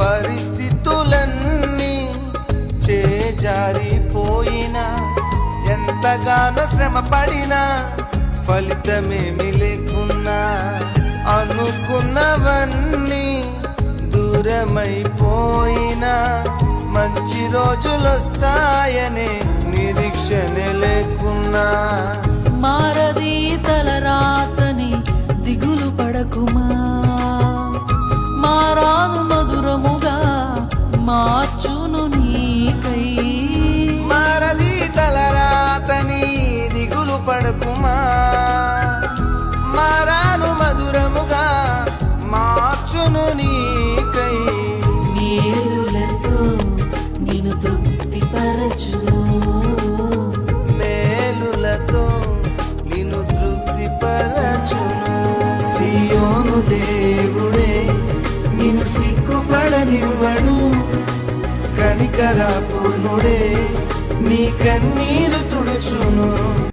పరిస్థితులన్నీ చేజారిపోయినా ఎంతగానో శ్రమ పడినా ఫలితమేమి లేకున్నా అనుకున్నవన్నీ దూరమైపోయినా మంచి రోజులొస్తాయనే నిరీక్షణ లేకున్నా. మారది తలరాతని దిగులు పడకుమా? మార్చును నీకై. మారది తలరాతని దిగులు పడకుమా? మారాను మధురముగా మార్చును నీకై. మేలులతో నేను తృప్తి పరచును మేలులతో నిన్ను తృప్తిపరచును. సియోను దేవుడే కనికరాపూర్ణుడే నీ కన్నీరు తుడుచును.